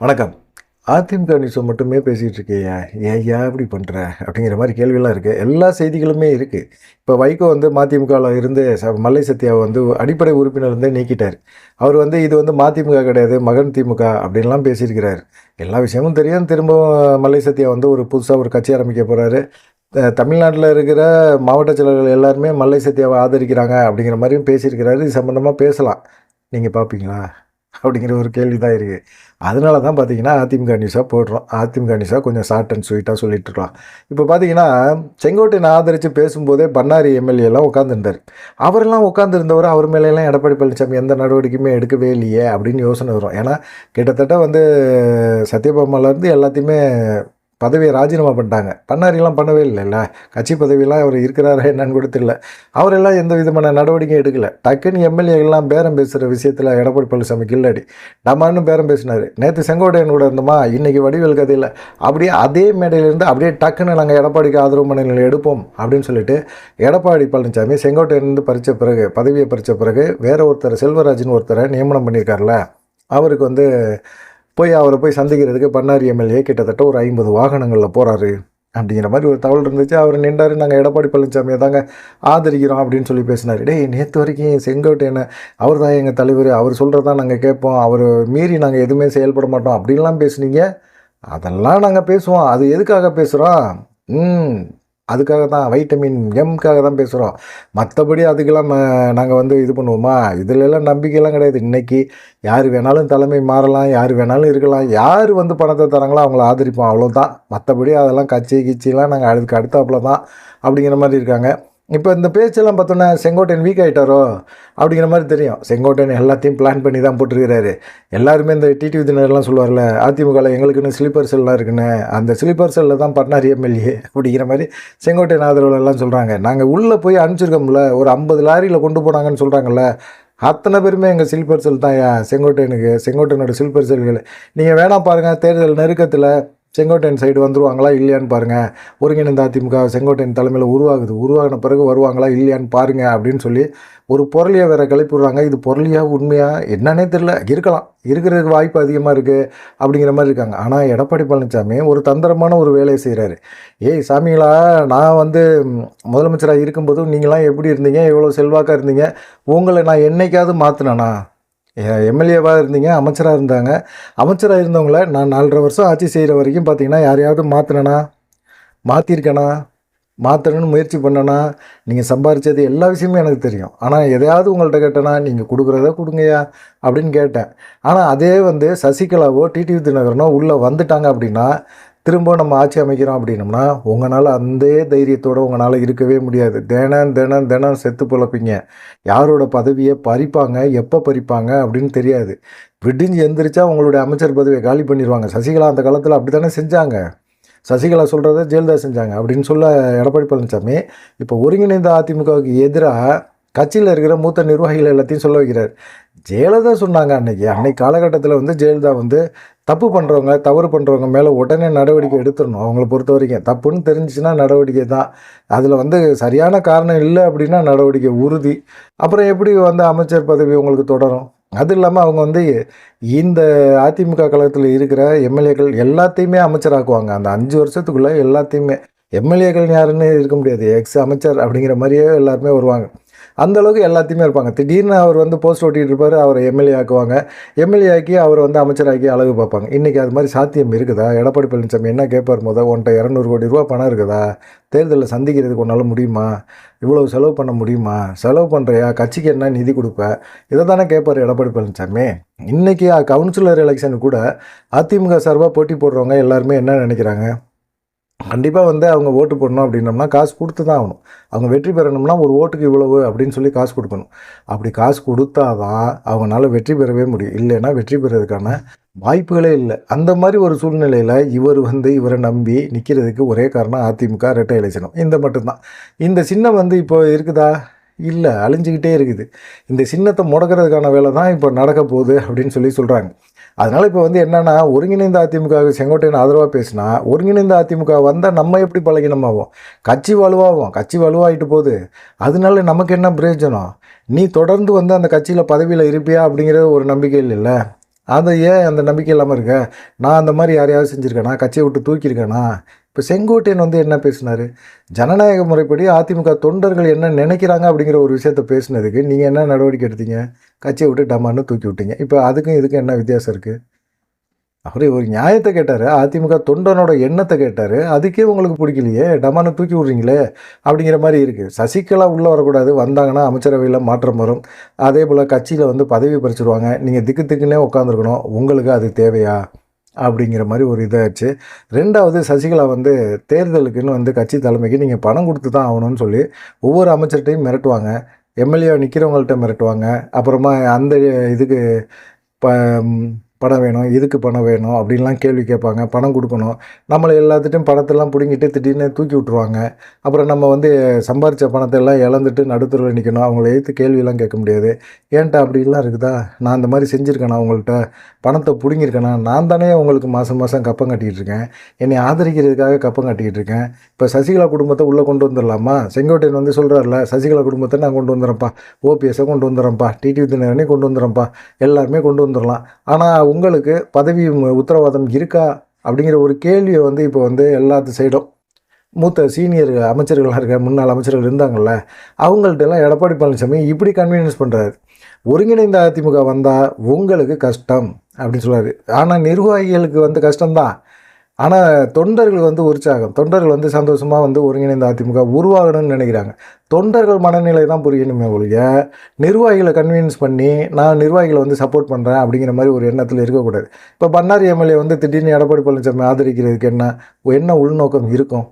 வணக்கம். அதிமுக நியூஸை மட்டுமே பேசிகிட்டு இருக்கியா? ஏன் இப்படி பண்ணுற அப்படிங்கிற மாதிரி கேள்வியெல்லாம் இருக்குது எல்லா செய்திகளுமே இருக்குது இப்போ வைகோ வந்து மதிமுகவில் இருந்து ச மல்லை சத்யாவை வந்து அடிப்படை உறுப்பினர் இருந்தே நீக்கிட்டார். அவர் வந்து இது வந்து மதிமுக கிடையாது மகன் திமுக அப்படின்லாம் பேசியிருக்கிறார். எல்லா விஷயமும் தெரியும். திரும்பவும் மல்லை சத்யா வந்து ஒரு புதுசாக ஒரு கட்சி ஆரம்பிக்க போகிறாரு தமிழ்நாட்டில் இருக்கிற மாவட்ட செயலர்கள் எல்லாருமே மல்லை சத்யாவை ஆதரிக்கிறாங்க அப்படிங்கிற மாதிரியும் பேசியிருக்கிறாரு. இது சம்மந்தமாக பேசலாம். நீங்கள் பார்ப்பீங்களா அப்படிங்கிற ஒரு கேள்வி தான் இருக்குது அதனால தான் பார்த்தீங்கன்னா அதிமுக நியூஸாக போடுறோம். அதிமுக நியூஸாக கொஞ்சம் ஷார்ட் அண்ட் ஸ்வீட்டாக சொல்லிட்டுருக்கலாம் இப்போ பார்த்தீங்கன்னா செங்கோட்டையனை ஆதரித்து பேசும்போதே பண்ணாரி எம்எல்ஏலாம் உட்காந்துருந்தார் அவரெல்லாம் உட்காந்துருந்தவர் அவர் மேலெல்லாம் எடப்பாடி பழனிசாமி எந்த நடவடிக்கையுமே எடுக்கவே இல்லையே அப்படின்னு யோசனை வரும். ஏன்னா கிட்டத்தட்ட வந்து சத்யபாமாலேருந்து எல்லாத்தையுமே பதவியை ராஜினாமா பண்ணிட்டாங்க. பண்ணாரிலாம் பண்ணவே இல்லைல்ல. கட்சி பதவியெல்லாம் அவர் இருக்கிறாரா என்னன்னு கூட தெரியல. அவரெல்லாம் எந்த விதமான நடவடிக்கையும் எடுக்கலை. டக்குன்னு எம்எல்ஏகள்லாம் பேரம் பேசுகிற விஷயத்தில் எடப்பாடி பழனிசாமி கில்லாடி. நம்மன்னு பேரம் பேசினார். நேற்று செங்கோட்டையன் கூட இருந்தோமா? இன்றைக்கி வடிவேல் கதையில். அப்படியே அதே மேடையிலேருந்து அப்படியே டக்குன்னு நாங்கள் எடப்பாடிக்கு ஆதரவு மனநிலை எடுப்போம் அப்படின்னு சொல்லிட்டு எடப்பாடி பழனிசாமி செங்கோட்டையன் பறித்த பிறகு பதவியை பறித்த பிறகு வேற ஒருத்தர் செல்வராஜன் ஒருத்தரை நியமனம் பண்ணியிருக்காருல அவருக்கு வந்து போய் அவரை போய் சந்திக்கிறதுக்கு பண்ணாரி எம்எல்ஏ கிட்டத்தட்ட ஒரு ஐம்பது வாகனங்களில் போகிறாரு அப்படிங்கிற மாதிரி ஒரு தகவல் இருந்துச்சு. அவர் நின்றாரு நாங்கள் எடப்பாடி பழனிசாமியை தாங்க ஆதரிக்கிறோம் அப்படின்னு சொல்லி பேசினார். டேய் நேற்று வரைக்கும் செங்கோட்டையனை அவர் தான் எங்கள் தலைவர் அவர் சொல்கிறதான் நாங்கள் கேட்போம். அவர் மீறி நாங்கள் எதுவுமே செயல்பட மாட்டோம். அப்படின்லாம் பேசுனீங்க. அதெல்லாம் நாங்கள் பேசுவோம். அது எதுக்காக பேசுகிறோம் ம். அதுக்காக தான் வைட்டமின் எம்க்காக தான் பேசுகிறோம் மற்றபடி அதுக்கெல்லாம் நாங்கள் வந்து இது பண்ணுவோமா? இதிலெல்லாம் நம்பிக்கையெல்லாம் கிடையாது. இன்றைக்கி யார் வேணாலும் தலைமை மாறலாம் யார் வேணாலும் இருக்கலாம். யார் வந்து பணத்தை தராங்களோ அவங்கள ஆதரிப்போம். அவ்வளோதான் மற்றபடி அதெல்லாம் கட்சி கிச்சிலாம் நாங்கள் அதுக்கு அடுத்தாப்புல தான் அப்படிங்கிற மாதிரி இருக்காங்க. இப்போ இந்த பேச்செல்லாம் பார்த்தோன்னா செங்கோட்டையன் வீக் ஆகிட்டாரோ அப்படிங்கிற மாதிரி தெரியும். செங்கோட்டையன் எல்லாத்தையும் பிளான் பண்ணி தான் போட்டிருக்கிறாரு. எல்லாருமே இந்த டிடிவி தினர்லாம் சொல்லுவார்ல அதிமுகவில் எங்களுக்குன்னு ஸ்லீப்பர் செல்லாம் இருக்குன்னு. அந்த ஸ்லீப்பர் செல்லில் தான் பட்னாரி எம்எல்ஏ அப்படிங்கிற மாதிரி செங்கோட்டையன் ஆதரவுல எல்லாம் சொல்கிறாங்க நாங்கள் உள்ளே போய் அனுப்பிச்சிருக்கோம்ல ஒரு ஐம்பது லாரியில் கொண்டு போனாங்கன்னு சொல்கிறாங்கல்ல அத்தனை பேருமே எங்கள் சில்பர் செல் தான் செங்கோட்டையனுக்கு செங்கோட்டையனோட சில்பர் செல்கள் நீங்கள் வேணாம் பாருங்கள் தேர்தல் நெருக்கத்தில் செங்கோட்டையன் சைடு வந்துருவாங்களா இல்லையான்னு பாருங்கள் ஒருங்கிணைந்த அதிமுக செங்கோட்டையன் தலைமையில் உருவாகுது. உருவாகின பிறகு வருவாங்களா இல்லையான்னு பாருங்கள் அப்படின்னு சொல்லி ஒரு பொருளியை வேற கிளப்பி விடுறாங்க இது பொருளியாக உண்மையாக என்னன்னே தெரில இருக்கலாம். இருக்கிறதுக்கு வாய்ப்பு அதிகமாக இருக்குது அப்படிங்கிற மாதிரி இருக்காங்க. ஆனால் எடப்பாடி பழனிசாமி ஒரு தந்திரமான ஒரு வேலையை செய்கிறாரு ஏய் சாமிங்களா நான் வந்து முதலமைச்சராக இருக்கும்போதும் நீங்களாம் எப்படி இருந்தீங்க? எவ்வளோ செல்வாக்காக இருந்தீங்க. உங்களை நான் என்னைக்காவது மாற்றினேண்ணா எம்எல்ஏவாக இருந்தீங்க அமைச்சராக இருந்தாங்க. அமைச்சராக இருந்தவங்கள நான் நாலரை வருஷம் ஆட்சி செய்கிற வரைக்கும் பார்த்தீங்கன்னா யாரையாவது மாற்றினேனா மாற்றிருக்கேனா மாற்றணும்னு முயற்சி பண்ணனா? நீங்கள் சம்பாரித்தது எல்லா விஷயமும் எனக்கு தெரியும். ஆனால் எதையாவது உங்கள்கிட்ட கேட்டேனா நீங்கள் கொடுக்குறத கொடுங்கய்யா அப்படின்னு கேட்டேன். ஆனால் அதே வந்து சசிகலாவோ டிடிவி தினகரனோ உள்ளே வந்துட்டாங்க அப்படின்னா திரும்ப நம்ம ஆட்சி அமைக்கிறோம் அப்படின்னம்னா உங்களால் அந்த தைரியத்தோடு உங்களால் இருக்கவே முடியாது. தினம் தினம் தினம் செத்து பிழப்பீங்க. யாரோட பதவியை பறிப்பாங்க எப்போ பறிப்பாங்க அப்படின்னு தெரியாது. விடிஞ்சு எந்திரிச்சா உங்களுடைய அமைச்சர் பதவியை காலி பண்ணிடுவாங்க சசிகலா அந்த காலத்தில் அப்படி தானே செஞ்சாங்க. சசிகலா சொல்கிறத ஜெயலலிதா செஞ்சாங்க அப்படின்னு சொல்ல எடப்பாடி பழனிசாமி இப்போ ஒருங்கிணைந்த அதிமுகவுக்கு எதிராக கட்சியில் இருக்கிற மூத்த நிர்வாகிகள் எல்லாத்தையும் சொல்ல வைக்கிறார். ஜெயலலிதா சொன்னாங்க அன்னைக்கு. அன்னைக்கு காலகட்டத்தில் வந்து ஜெயலலிதா வந்து தப்பு பண்ணுறவங்க தவறு பண்ணுறவங்க மேலே உடனே நடவடிக்கை எடுத்துடணும். அவங்கள பொறுத்த வரைக்கும் தப்புன்னு தெரிஞ்சிச்சுன்னா நடவடிக்கை தான். அதில் வந்து சரியான காரணம் இல்லை அப்படின்னா நடவடிக்கை உறுதி. அப்புறம் எப்படி வந்து அமைச்சர் பதவி உங்களுக்கு தொடரும்? அது இல்லாமல் அவங்க வந்து இந்த அதிமுக கழகத்தில் இருக்கிற எம்எல்ஏக்கள் எல்லாத்தையுமே அமைச்சராக்குவாங்க. அந்த அஞ்சு வருஷத்துக்குள்ளே எல்லாத்தையுமே. எம்எல்ஏக்கள் யாருன்னு இருக்க முடியாது. எக்ஸ் அமைச்சர் அப்படிங்கிற மாதிரியே எல்லாருமே வருவாங்க. அந்த அளவுக்கு எல்லாத்தையுமே இருப்பாங்க. திடீர்னு அவர் வந்து போஸ்ட் ஓட்டிகிட்டு இருப்பார் அவரை எம்எல்ஏ ஆக்குவாங்க. எம்எல்ஏ ஆக்கி அவர் வந்து அமைச்சராக்கி அழகு பார்ப்பாங்க. இன்றைக்கி அது மாதிரி சாத்தியம் இருக்குதா? எடப்பாடி பழனிசாமி என்ன கேட்பார் முத? உன்ட்ட இரநூறு கோடி ரூபா பணம் இருக்குதா? தேர்தலில் சந்திக்கிறதுக்கு உன்னால் முடியுமா? இவ்வளோ செலவு பண்ண முடியுமா? செலவு பண்ணுறியா கட்சிக்கு என்ன நிதி கொடுப்ப? இதை தானே கேட்பார் எடப்பாடி பழனிசாமி. இன்றைக்கி கவுன்சிலர் எலெக்ஷன் கூட அதிமுக சார்பாக போட்டி போடுறவங்க எல்லாருமே என்ன நினைக்கிறாங்க? கண்டிப்பாக வந்து அவங்க ஓட்டு போடணும் அப்படின்னம்னா காசு கொடுத்து தான் ஆகணும். அவங்க வெற்றி பெறணும்னா ஒரு ஓட்டுக்கு இவ்வளவு அப்படின்னு சொல்லி காசு கொடுக்கணும். அப்படி காசு கொடுத்தா தான் அவங்களால வெற்றி பெறவே முடியும். இல்லைன்னா வெற்றி பெறதுக்கான வாய்ப்புகளே இல்லை. அந்த மாதிரி ஒரு சூழ்நிலையில் இவர் வந்து இவரை நம்பி நிற்கிறதுக்கு ஒரே காரணம் அதிமுக ரெட்டை இலட்சணம் இந்த மட்டும்தான். இந்த சின்னம் வந்து இப்போ இருக்குதா? இல்லை அழிஞ்சிக்கிட்டே இருக்குது. இந்த சின்னத்தை முடக்கிறதுக்கான வேலை தான் இப்போ நடக்க போகுது அப்படின்னு சொல்லி சொல்கிறாங்க அதனால் இப்போ வந்து என்னென்னா ஒருங்கிணைந்த அதிமுகவுக்கு செங்கோட்டையன் ஆதரவாக பேசினா ஒருங்கிணைந்த அதிமுக வந்தால் நம்ம எப்படி பழகினமாகும் கட்சி வலுவாகும் கட்சி வலுவாகிட்டு போகுது. அதனால நமக்கு என்ன பிரயோஜனம்? நீ தொடர்ந்து வந்து அந்த கட்சியில் பதவியில் இருப்பியா அப்படிங்கிறது ஒரு நம்பிக்கை இல்லைல்ல அதை ஏன் அந்த நம்பிக்கை இல்லாமல் இருக்க? நான் அந்த மாதிரி யாரையாவது செஞ்சுருக்கேனா? கட்சியை விட்டு தூக்கியிருக்கேனா? இப்போ செங்கோட்டையன் வந்து என்ன பேசினார்? ஜனநாயக முறைப்படி அதிமுக தொண்டர்கள் என்ன நினைக்கிறாங்க அப்படிங்கிற ஒரு விஷயத்த பேசினதுக்கு நீங்கள் என்ன நடவடிக்கை எடுத்தீங்க? கட்சியை விட்டு டமான்னு தூக்கி விட்டீங்க. இப்போ அதுக்கும் இதுக்கும் என்ன வித்தியாசம் இருக்குது அவரே ஒரு நியாயத்தை கேட்டார். அதிமுக தொண்டனோட எண்ணத்தை கேட்டார். அதுக்கே உங்களுக்கு பிடிக்கலையே? டமானை தூக்கி விட்றீங்களே? அப்படிங்கிற மாதிரி இருக்குது சசிகலா உள்ளே வரக்கூடாது. வந்தாங்கன்னா அமைச்சரவையில் மாற்றம் வரும். அதே போல் கட்சியில் வந்து பதவி பறிச்சிருவாங்க. நீங்கள் திக்கு திக்குன்னே உட்காந்துருக்கணும் உங்களுக்கு அது தேவையா? அப்படிங்கிற மாதிரி ஒரு இதாகிடுச்சு ரெண்டாவது சசிகலா வந்து தேர்தலுக்குன்னு வந்து கட்சி தலைமைக்கு நீங்கள் பணம் கொடுத்து தான் ஆகணும்னு சொல்லி ஒவ்வொரு அமைச்சர்கிட்டையும் மிரட்டுவாங்க. எம்எல்ஏ நிற்கிறவங்கள்ட்ட மிரட்டுவாங்க. அப்புறமா அந்த இதுக்கு ப பணம் வேணும் இதுக்கு பணம் வேணும் அப்படின்லாம் கேள்வி கேட்பாங்க. பணம் கொடுக்கணும். நம்மளை எல்லாத்துட்டையும் பணத்தெல்லாம் பிடுங்கிட்டு திடீர்னு தூக்கி விட்ருவாங்க அப்புறம் நம்ம வந்து சம்பாரித்த பணத்தை எல்லாம் இழந்துட்டு நடுத்தரில் நிற்கணும் அவங்கள எழுத்து கேள்வியெல்லாம் கேட்க முடியாது. ஏன்ட்டா அப்படிலாம் இருக்குதா? நான் அந்த மாதிரி செஞ்சுருக்கேனா அவங்கள்ட்ட பணத்தை பிடுங்கியிருக்கேனா? நான் தானே உங்களுக்கு மாதம் மாதம் கப்பம் கட்டிக்கிட்டு இருக்கேன் என்னை ஆதரிக்கிறதுக்காக கப்பம் கட்டிக்கிட்டு இருக்கேன் இப்போ சசிகலா குடும்பத்தை உள்ளே கொண்டு வந்துடலாமா? செங்கோட்டையன் வந்து சொல்கிறாருல சசிகலா குடும்பத்தை நான் கொண்டு வந்துடுறேன்ப்பா. ஓபிஎஸ்ஸை கொண்டு வந்துடுறேன்ப்பா. டிடிவி தினகரனே கொண்டு வந்துடுறேன்ப்பா. எல்லாருமே கொண்டு வந்துடலாம். ஆனால் உங்களுக்கு பதவி உத்தரவாதம் இருக்கா? அப்படிங்கிற ஒரு கேள்வியை வந்து இப்போ வந்து எல்லாத்து சைடும். மூத்த சீனியர் அமைச்சர்களாக இருக்க முன்னாள் அமைச்சர்கள் இருந்தாங்கல்ல அவங்கள்ட்டெல்லாம் எடப்பாடி பழனிசாமி இப்படி கன்வீனியன்ஸ் பண்ணுறாரு ஒருங்கிணைந்த அதிமுக வந்தால் உங்களுக்கு கஷ்டம் அப்படின்னு சொல்றாரு. ஆனால் நிர்வாகிகளுக்கு வந்து கஷ்டம்தான். ஆனால் தொண்டர்கள் வந்து உற்சாகம். தொண்டர்கள் வந்து சந்தோஷமாக வந்து ஒருங்கிணைந்த அதிமுக உருவாகணும்னு நினைக்கிறாங்க. தொண்டர்கள் மனநிலை தான் புரியணுமே ஒழிய நிர்வாகிகளை கன்வின்ஸ் பண்ணி நான் நிர்வாகிகளை வந்து சப்போர்ட் பண்ணுறேன் அப்படிங்கிற மாதிரி ஒரு எண்ணத்தில் இருக்கக்கூடாது. இப்போ பன்னாரி எம்எல்ஏ வந்து திடீர்னு எடப்பாடி பழனிசாமி ஆதரிக்கிறதுக்கு என்ன என்ன உள்நோக்கம் இருக்கும்?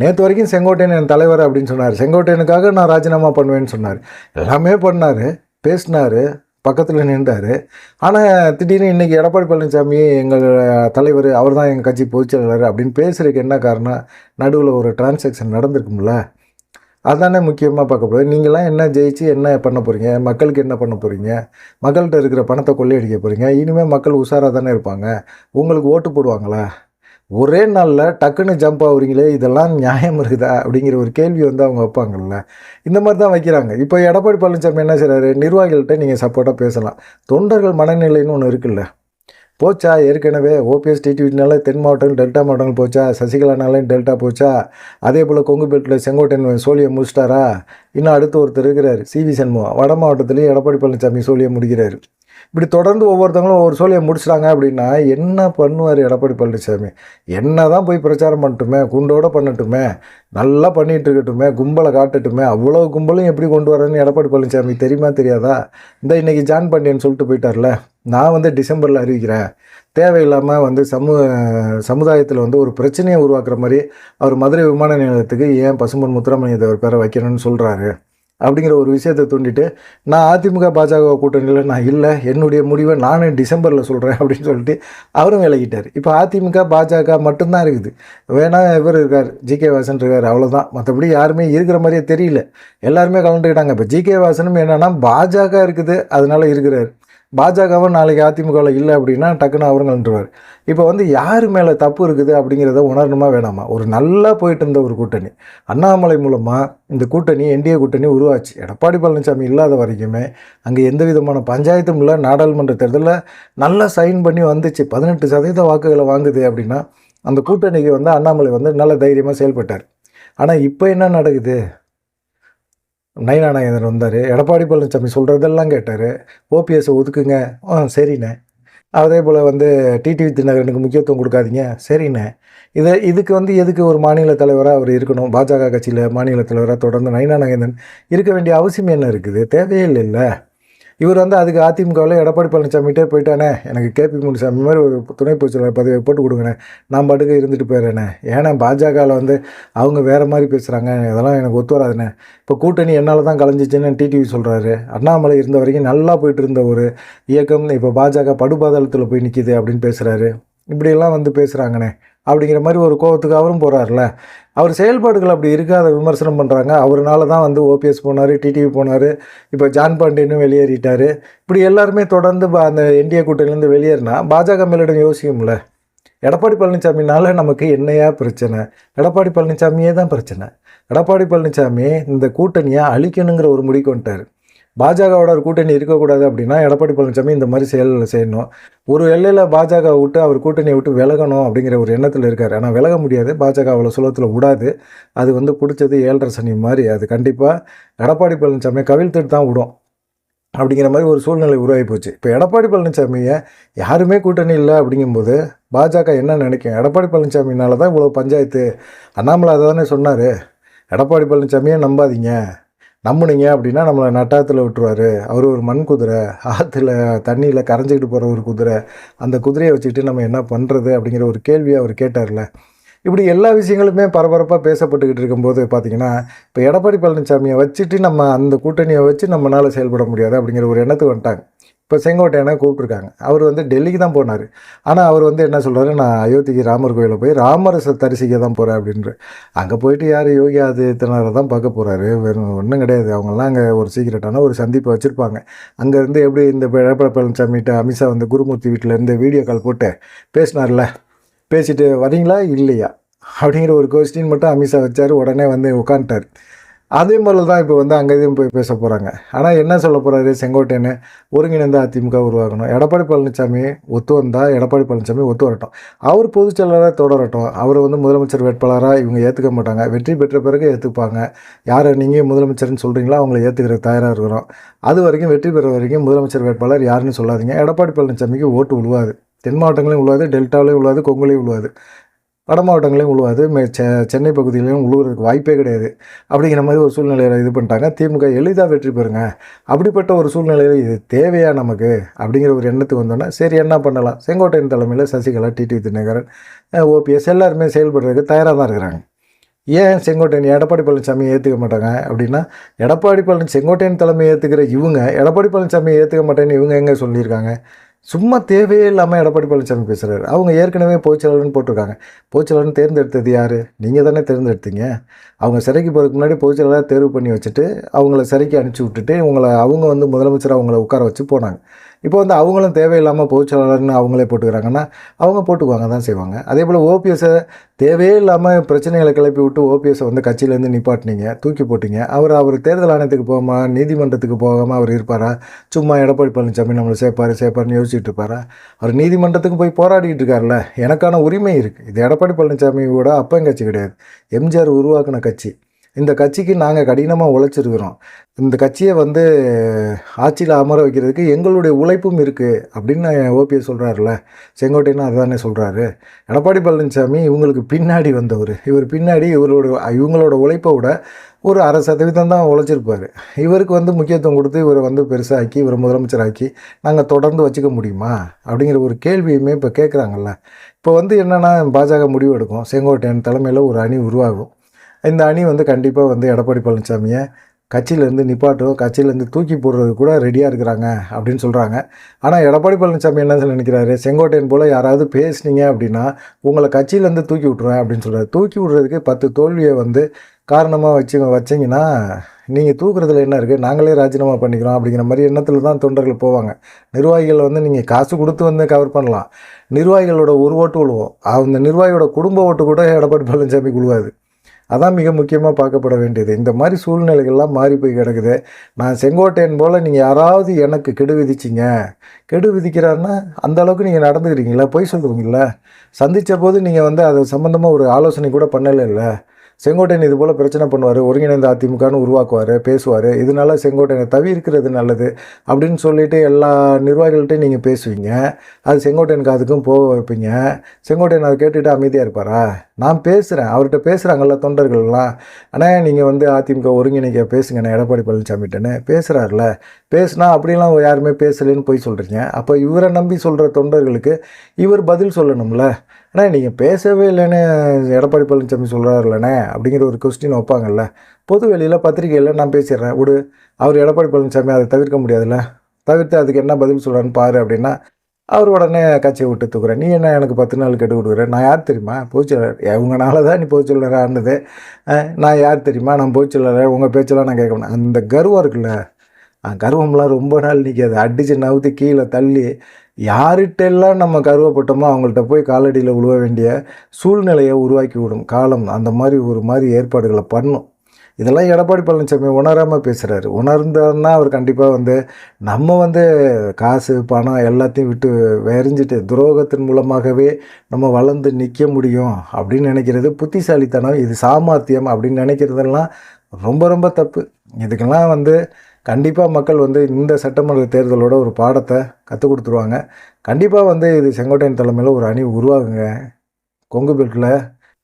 நேற்று வரைக்கும் செங்கோட்டையன் என் தலைவர் அப்படின்னு சொன்னார். செங்கோட்டையனுக்காக நான் ராஜினாமா பண்ணுவேன்னு சொன்னார். எல்லாமே பண்ணார் பேசினார். பக்கத்தில் நின்றார். ஆனால் திடீர்னு இன்றைக்கி எடப்பாடி பழனிசாமி எங்கள் தலைவர் அவர் தான் எங்கள் கட்சி பொதுச்செயலாளர் அப்படின்னு பேசுகிறதுக்கு என்ன காரணம் நடுவில் ஒரு டிரான்சாக்ஷன் நடந்திருக்கும்ல. அதுதானே முக்கியமாக பார்க்க போகிறது நீங்களாம் என்ன ஜெயிச்சு என்ன பண்ண போகிறீங்க மக்களுக்கு என்ன பண்ண போகிறீங்க மக்கள்கிட்ட இருக்கிற பணத்தை கொள்ளையடிக்க போகிறீங்க இனிமேல் மக்கள் உஷாராக தானே இருப்பாங்க. உங்களுக்கு ஓட்டு போடுவாங்களா? ஒரே நாளில் டக்குன்னு ஜம்ப் ஆகுறீங்களே இதெல்லாம் நியாயம் இருக்குதா? அப்படிங்கிற ஒரு கேள்வி வந்து அவங்க வைப்பாங்கல்ல. இந்த மாதிரி தான் வைக்கிறாங்க. இப்போ எடப்பாடி பழனிசாமி என்ன செய்கிறாரு நிர்வாகிகள்கிட்ட நீங்கள் சப்போர்ட்டாக பேசலாம். தொண்டர்கள் மனநிலைன்னு ஒன்று இருக்குல்ல. போச்சா? ஏற்கனவே ஓபிஎஸ் டிடிவினால தென் மாவட்டம் டெல்டா மாவட்டங்கள் போச்சா? சசிகலானாலையும் டெல்டா போச்சா? அதே போல் கொங்கு பெல்ட்டில் செங்கோட்டையன் சோழியை முடிச்சிட்டாரா? இன்னும் அடுத்து ஒருத்தர் இருக்கிறார். சிவி சண்முகம். வட மாவட்டத்துலேயும் எடப்பாடி பழனிசாமி சோழியை முடிக்கிறார். இப்படி தொடர்ந்து ஒவ்வொருத்தவங்களும் ஒவ்வொரு சோழியை முடிச்சிட்டாங்க அப்படின்னா என்ன பண்ணுவார் எடப்பாடி பழனிசாமி? என்ன தான் போய் பிரச்சாரம் பண்ணட்டுமே குண்டோட பண்ணட்டுமே நல்லா பண்ணிகிட்டு இருக்கட்டுமே கும்பலை காட்டட்டுமே அவ்வளோ கும்பலும் எப்படி கொண்டு வரேன்னு எடப்பாடி பழனிசாமி தெரியுமா தெரியாதா? இந்த இன்றைக்கி ஜான் பாண்டியன் சொல்லிட்டு போயிட்டார்ல நான் வந்து டிசம்பரில் அறிவிக்கிறேன். தேவையில்லாமல் வந்து சமூக சமுதாயத்தில் வந்து ஒரு பிரச்சனையை உருவாக்குற மாதிரி அவர் மதுரை விமான நிலையத்துக்கு ஏன் பசும்பொன் முத்துராமலிங்க தேவர் பேரை வைக்கணும்னு சொல்கிறாரு அப்படிங்கிற ஒரு விஷயத்தை தூண்டிட்டு நான் அதிமுக பாஜக கூட்டணியில் நான் இல்லை. என்னுடைய முடிவை நானே டிசம்பரில் சொல்கிறேன் அப்படின்னு சொல்லிட்டு அவரும் விலகிட்டார். இப்போ அதிமுக பாஜக மட்டும்தான் இருக்குது. வேணால் இவர் இருக்கார் ஜி கே வாசன் இருக்கார் அவ்வளோதான் மற்றபடி யாருமே இருக்கிற மாதிரியே தெரியல. எல்லாருமே கலந்துக்கிட்டாங்க. இப்போ ஜி கே வாசனும் என்னென்னா பாஜக இருக்குது அதனால இருக்கிறார். பாஜகவும் நாளைக்கு அதிமுகவில் இல்லை அப்படின்னா டக்குன்னு அவரும் இப்போ வந்து யார் மேலே தப்பு இருக்குது அப்படிங்கிறத உணரணுமா வேணாமா? ஒரு நல்லா போயிட்டு இருந்த ஒரு கூட்டணி. அண்ணாமலை மூலமாக இந்த கூட்டணி என்டிஏ கூட்டணி உருவாச்சு. எடப்பாடி பழனிசாமி இல்லாத வரைக்குமே அங்கே எந்த விதமான பஞ்சாயத்தும் இல்லை. நாடாளுமன்ற தேர்தலில் நல்லா சைன் பண்ணி வந்துச்சு. பதினெட்டு சதவீத வாக்குகளை வாங்குது அப்படின்னா அந்த கூட்டணிக்கு வந்து அண்ணாமலை வந்து நல்ல தைரியமாக செயல்பட்டார். ஆனால் இப்போ என்ன நடக்குது? நயினா வந்தார். எடப்பாடி பழனிசாமி சொல்கிறதெல்லாம் கேட்டார். ஓபிஎஸ் ஒதுக்குங்க. ஆ சரிண்ணே. அதே போல் வந்து டிடிவி தினகரனுக்கு முக்கியத்துவம் கொடுக்காதீங்க. சரிண்ணே. இதை இதுக்கு வந்து எதுக்கு ஒரு மாநில தலைவராக அவர் இருக்கணும்? பாஜக கட்சியில் மாநில தலைவராக தொடர்ந்து நயனா நாகேந்திரன் இருக்க வேண்டிய அவசியம் என்ன இருக்குது? தேவையே இல்லைல்ல. இவர் வந்து அதுக்கு அதிமுகவில் எடப்பாடி பழனிசாமிகிட்டே போயிட்டானே. எனக்கு கேபி முனிசாமி மாதிரி ஒரு துணை பொதுச்செயலாளர் பதவியை போட்டு கொடுங்கண்ணே. நான் பாட்டுக்கு இருந்துட்டு போயிடுறேனே ஏன்னா பாஜகவில் வந்து அவங்க வேறு மாதிரி பேசுகிறாங்க இதெல்லாம் எனக்கு ஒத்து வராதுண்ணே. இப்போ கூட்டணி என்னால் தான் கலைஞ்சிச்சுன்னு டிடிவி சொல்கிறாரு அண்ணாமலை இருந்த வரைக்கும் நல்லா போயிட்டு இருந்த ஒரு இயக்கம் இப்போ பாஜக படுபாதளத்தில் போய் நிற்கிது அப்படின்னு பேசுகிறாரு இப்படியெல்லாம் வந்து பேசுகிறாங்கண்ணே அப்படிங்கிற மாதிரி ஒரு கோவத்துக்கு அவரும் போகிறார்ல அவர் செயல்பாடுகள் அப்படி இருக்காத விமர்சனம் பண்ணுறாங்க அவர்னால தான் வந்து ஓபிஎஸ் போனார் டிடிவி போனார் இப்போ ஜான் பாண்டியனும் வெளியேறிட்டார். இப்படி எல்லாருமே தொடர்ந்து அந்த என்டிஏ கூட்டணிலேருந்து வெளியேறினா பாஜக மேலிடம் யோசிக்கும்ல எடப்பாடி பழனிசாமினால நமக்கு என்னையா பிரச்சனை? எடப்பாடி பழனிசாமியே தான் பிரச்சனை. எடப்பாடி பழனிசாமி இந்த கூட்டணியை அழிக்கணுங்கிற ஒரு முடிக்கு வந்துட்டார். பாஜகவோட ஒரு கூட்டணி இருக்கக்கூடாது அப்படின்னா எடப்பாடி பழனிசாமி இந்த மாதிரி செயல்களை செய்யணும். ஒரு எல்லையில் பாஜக விட்டு அவர் கூட்டணியை விட்டு விலகணும் அப்படிங்கிற ஒரு எண்ணத்தில் இருக்கார். ஆனால் விலக முடியாது. பாஜக அவ்வளோ சுலத்தில் விடாது. அது வந்து பிடிச்சது ஏழரை சனி மாதிரி. அது கண்டிப்பாக எடப்பாடி பழனிசாமி கவிழ்த்துட்டு தான் விடும். அப்படிங்கிற மாதிரி ஒரு சூழ்நிலை உருவாகி போச்சு. இப்போ எடப்பாடி பழனிசாமியை யாருமே கூட்டணி இல்லை அப்படிங்கும்போது பாஜக என்ன நினைக்கும்? எடப்பாடி பழனிசாமினால தான் இவ்வளோ பஞ்சாயத்து அண்ணாமலை அதை தானே சொன்னார். எடப்பாடி பழனிசாமியை நம்பாதீங்க. நம்புனீங்க அப்படின்னா நம்மளை நட்டாத்தில் விட்டுருவாரு. அவர் ஒரு மண் குதிரை ஆற்றுல தண்ணியில் கரைஞ்சிக்கிட்டு போகிற ஒரு குதிரை அந்த குதிரையை வச்சுக்கிட்டு நம்ம என்ன பண்ணுறது அப்படிங்கிற ஒரு கேள்வியை அவர் கேட்டார்ல. இப்படி எல்லா விஷயங்களுமே பரபரப்பாக பேசப்பட்டுக்கிட்டு இருக்கும்போது பார்த்திங்கன்னா இப்போ எடப்பாடி பழனிசாமியை வச்சுட்டு நம்ம அந்த கூட்டணியை வச்சு நம்மளால் செயல்பட முடியாது அப்படிங்கிற ஒரு எண்ணத்துக்கு வந்துட்டாங்க. இப்போ செங்கோட்டையனை கூப்பிட்ருக்காங்க அவர் வந்து டெல்லிக்கு தான் போனார். ஆனால் அவர் வந்து என்ன சொல்கிறாரு நான் அயோத்திக்கு ராமர் கோயிலில் போய் ராமரச தரிசிக்க தான் போகிறேன் அப்படின்ற அங்கே போயிட்டு யார் யோகி ஆதித்யநாதை தான் பார்க்க போகிறாரு வேறு ஒன்றும் கிடையாது. அவங்கெல்லாம் அங்கே ஒரு சீக்கிரட்டான ஒரு சந்திப்பை வச்சுருப்பாங்க. அங்கேருந்து எப்படி இந்த எடப்பாடி பழனிசாமிகிட்ட அமித்ஷா வந்து குருமூர்த்தி வீட்டில் இருந்து வீடியோ கால் போட்டு பேசினார்ல? பேசிட்டு வரீங்களா? இல்லையா? அப்படிங்கிற ஒரு கொஸ்டின் மட்டும் அமித்ஷா வச்சார். உடனே வந்து உட்காந்துட்டார் அதே மாதிரி தான் இப்போ வந்து அங்கேயும் போய் பேச போகிறாங்க ஆனால் என்ன சொல்ல போகிறாரு செங்கோட்டையனு ஒருங்கிணைந்த அதிமுக உருவாக்கணும் எடப்பாடி பழனிசாமி ஒத்து வந்தால் எடப்பாடி பழனிசாமி ஒத்து வரட்டும். அவர் பொதுச் செயலராக தொடரட்டும். அவர் வந்து முதலமைச்சர் வேட்பாளராக இவங்க ஏற்றுக்க மாட்டாங்க. வெற்றி பெற்ற பிறகு ஏற்றுப்பாங்க யாரை நீங்கள் முதலமைச்சர்னு சொல்கிறீங்களோ அவங்கள ஏற்றுக்கிற தயாராக இருக்கிறோம். அது வரைக்கும் வெற்றி பெற வரைக்கும் முதலமைச்சர் வேட்பாளர் யாருன்னு சொல்லாதீங்க. எடப்பாடி பழனிசாமிக்கு ஓட்டு விழுவாது தென் மாவட்டங்களையும் உள்ளாது டெல்டாவிலையும் உள்ளாது கொங்குலையும் உள்ளாது வட மாவட்டங்களையும் உழுவாது மே செ சென்னை பகுதியிலையும் உழுவுறதுக்கு வாய்ப்பே கிடையாது. அப்படிங்கிற மாதிரி ஒரு சூழ்நிலையில் இது பண்ணிட்டாங்க. திமுக எளிதாக வெற்றி பெறுங்க. அப்படிப்பட்ட ஒரு சூழ்நிலையில் இது தேவையா நமக்கு? அப்படிங்கிற ஒரு எண்ணத்துக்கு வந்தோன்னா சரி என்ன பண்ணலாம்? செங்கோட்டையன் தலைமையில் சசிகலா டிடி தினகரன் ஓபிஎஸ் எல்லாருமே செயல்படுறதுக்கு தயாராக தான் இருக்கிறாங்க. ஏன் செங்கோட்டையன் எடப்பாடி பழனிசாமி ஏற்றுக்க மாட்டாங்க? அப்படின்னா எடப்பாடி பழனி செங்கோட்டையன் தலைமையை ஏற்றுக்கிற இவங்க எடப்பாடி பழனிசாமியை ஏற்றுக்க மாட்டேன்னு இவங்க எங்கே சொல்லியிருக்காங்க? சும்மா தேவையே இல்லாமல் எடப்பாடி பழனிசாமி பேசுகிறாரு அவங்க ஏற்கனவே பொதுச்செயலாளர்னு போட்டிருக்காங்க. பொதுச்செயலாளர்னு தேர்ந்தெடுத்தது யார்? நீங்கள் தானே தேர்ந்தெடுத்தீங்க. அவங்க சிறைக்கு போகிறதுக்கு முன்னாடி பொதுச்செயலாளர் தேர்வு பண்ணி வச்சுட்டு அவங்கள சிறைக்கு அனுப்பிச்சி விட்டுட்டு உங்களை அவங்க வந்து முதலமைச்சர் அவங்கள உட்கார வச்சு போனாங்க. இப்போ வந்து அவங்களும் தேவையில்லாமல் பொதுச்செயலாளர்னு அவங்களே போட்டுக்கிறாங்கன்னா அவங்க போட்டுக்குவாங்க தான் செய்வாங்க. அதே போல் ஓபிஎஸ்ஸை தேவையே இல்லாமல் பிரச்சனைகளை கிளப்பி விட்டு ஓபிஎஸ்ஸை வந்து கட்சியிலேருந்து நிப்பாட்டினீங்க தூக்கி போட்டிங்க. அவர் அவர் தேர்தல் ஆணையத்துக்கு போகாமல் நீதிமன்றத்துக்கு போகாமல் அவர் இருப்பாரா? சும்மா எடப்பாடி பழனிசாமி நம்மளை சேர்ப்பார் சேர்ப்பாருன்னு யோசிச்சுட்டு இருப்பாரா? அவர் நீதிமன்றத்துக்கு போய் போராடிட்டு இருக்காருல்ல. எனக்கான உரிமை இருக்குது இது எடப்பாடி பழனிசாமியோட அப்பங்கட்சி கிடையாது. எம்ஜிஆர் உருவாக்கின கட்சி. இந்த கட்சிக்கு நாங்கள் கடினமாக உழைச்சிருக்கிறோம். இந்த கட்சியை வந்து ஆட்சியில் அமர வைக்கிறதுக்கு எங்களுடைய உழைப்பும் இருக்குது அப்படின்னு ஓபிஎஸ் சொல்கிறாருல செங்கோட்டையனும் அதுதானே சொல்கிறாரு எடப்பாடி பழனிசாமி இவங்களுக்கு பின்னாடி வந்தவர். இவர் பின்னாடி இவரோட இவங்களோட உழைப்பை விட ஒரு அரை சதவீதம் தான் உழைச்சிருப்பார். இவருக்கு வந்து முக்கியத்துவம் கொடுத்து இவரை வந்து பெருசாக்கி இவரை முதலமைச்சராக்கி நாங்கள் தொடர்ந்து வச்சுக்க முடியுமா? அப்படிங்கிற ஒரு கேள்வியுமே இப்போ கேட்குறாங்கல்ல இப்போ வந்து என்னென்னா பாஜக முடிவு எடுக்கும். செங்கோட்டையன் தலைமையில் ஒரு அணி உருவாகும். இந்த அணி வந்து கண்டிப்பாக வந்து எடப்பாடி பழனிசாமியை கட்சியிலேருந்து நிப்பாட்டோ கட்சியிலேருந்து தூக்கி போடுறது கூட ரெடியாக இருக்கிறாங்க அப்படின்னு சொல்கிறாங்க ஆனால் எடப்பாடி பழனிசாமி என்ன நினைக்கிறாரு? செங்கோட்டையன் போல் யாராவது பேசுனீங்க அப்படின்னா உங்களை கட்சியிலேருந்து தூக்கி விட்ருவேன் அப்படின்னு சொல்கிறாரு தூக்கி விட்றதுக்கு பத்து தோல்வியை வந்து காரணமாக வச்சு வச்சிங்கன்னா நீங்கள் தூக்குறதுல என்ன இருக்குது நாங்களே ராஜினாமா பண்ணிக்கிறோம் அப்படிங்கிற மாதிரி எண்ணத்தில் தான் தொண்டர்கள் போவாங்க. நிர்வாகிகள் வந்து நீங்கள் காசு கொடுத்து வந்து கவர் பண்ணலாம். நிர்வாகிகளோட ஒரு ஓட்டு விழுவோம். அந்த நிர்வாகியோட குடும்ப ஓட்டு கூட எடப்பாடி பழனிசாமி விழுவாது அதான் மிக முக்கியமாக பார்க்கப்பட வேண்டியது. இந்த மாதிரி சூழ்நிலைகள்லாம் மாறி போய் கிடக்குது. நான் செங்கோட்டையன் போல் நீங்கள் யாராவது எனக்கு கெடு விதிச்சிங்க. கெடு விதிக்கிறாருன்னா அந்த அளவுக்கு நீங்கள் நடந்துக்கிறீங்களா பொய் சொல்லுவீங்களா சந்தித்த போது நீங்கள் வந்து அது சம்மந்தமாக ஒரு ஆலோசனை கூட பண்ணலைல்ல. செங்கோட்டையன் இது போல் பிரச்சனை பண்ணுவார் ஒருங்கிணைந்த அதிமுகன்னு உருவாக்குவார் பேசுவார். இதனால செங்கோட்டையனை தவிர்க்கிறது நல்லது அப்படின்னு சொல்லிட்டு எல்லா நிர்வாகிகள்கிட்டையும் நீங்கள் பேசுவீங்க. அது செங்கோட்டையனுக்கு அதுக்கும் போக வைப்பீங்க. செங்கோட்டையன் அதை கேட்டுட்டு அமைதியாக இருப்பாரா? நான் பேசுகிறேன் அவர்கிட்ட பேசுகிறாங்கல்ல தொண்டர்கள்லாம். ஆனால் நீங்கள் வந்து அதிமுக ஒருங்கிணைக்க பேசுங்கண்ணே எடப்பாடி பழனிசாமிட்டேன்னு பேசுகிறாருல பேசுனா அப்படிலாம் யாருமே பேசலைன்னு போய் சொல்கிறீங்க அப்போ இவரை நம்பி சொல்கிற தொண்டர்களுக்கு இவர் பதில் சொல்லணும்ல. அண்ணா நீங்கள் பேசவே இல்லைன்னு எடப்பாடி பழனிசாமி சொல்கிறாருலண்ணே அப்படிங்கிற ஒரு கொஸ்டின் வைப்பாங்கல்ல. பொது வெளியில் பத்திரிகையில் நான் பேசிடுறேன். விடு அவர் எடப்பாடி பழனிசாமி அதை தவிர்க்க முடியாதுல்ல. தவிர்த்து அதுக்கு என்ன பதில் சொல்கிறான்னு பாரு அப்படின்னா அவர் உடனே கட்சியை விட்டு தூக்குறேன் நீ என்ன எனக்கு பத்து நாள் கெட்டு கொடுக்குற நான் யார் தெரியுமா? பொதுச்செயலர் உங்களால் தான் நீ பொதுச்செயலராக ஆனது நான் யார் தெரியுமா? நான் பொதுச்செயலர் உங்கள் பேச்செல்லாம் நான் கேட்க அந்த கர்வம் இருக்குல்ல கர்வம்லாம் ரொம்ப நாள் நிற்காது அடித்து நவுத்தி கீழே தள்ளி யார்கிட்டெல்லாம் நம்ம கருவப்பட்டோமோ அவங்கள்ட்ட போய் காலடியில் விழுவ வேண்டிய சூழ்நிலையை உருவாக்கி விடும் காலம். அந்த மாதிரி ஒரு மாதிரி ஏற்பாடுகளை பண்ணும். இதெல்லாம் எடப்பாடி பழனிசாமி உணராமல் பேசுகிறாரு உணர்ந்தாருன்னா அவர் கண்டிப்பாக வந்து நம்ம வந்து காசு பணம் எல்லாத்தையும் விட்டு வெறிஞ்சிட்டு துரோகத்தின் மூலமாகவே நம்ம வளர்ந்து நிற்க முடியும் அப்படின்னு நினைக்கிறது புத்திசாலித்தனம். இது சாமர்த்தியம் அப்படின்னு நினைக்கிறதெல்லாம் ரொம்ப ரொம்ப தப்பு. இதுக்கெல்லாம் வந்து கண்டிப்பாக மக்கள் வந்து இந்த சட்டமன்ற தேர்தலோட ஒரு பாடத்தை கற்றுக் கொடுத்துருவாங்க. கண்டிப்பாக வந்து இது செங்கோட்டையன் தலைமையில் ஒரு அணி உருவாகுங்க. கொங்கு பெல்ட்டில்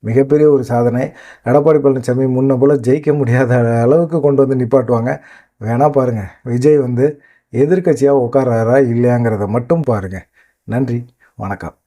மிகப்பெரிய ஒரு சாதனை. எடப்பாடி பழனிசாமி முன்ன போல் ஜெயிக்க முடியாத அளவுக்கு கொண்டு வந்து நிப்பாட்டுவாங்க. வேணா பாருங்கள் விஜய் வந்து எதிர்க்கட்சியாக உட்காராரா இல்லையாங்கிறத மட்டும் பாருங்கள் நன்றி. வணக்கம்.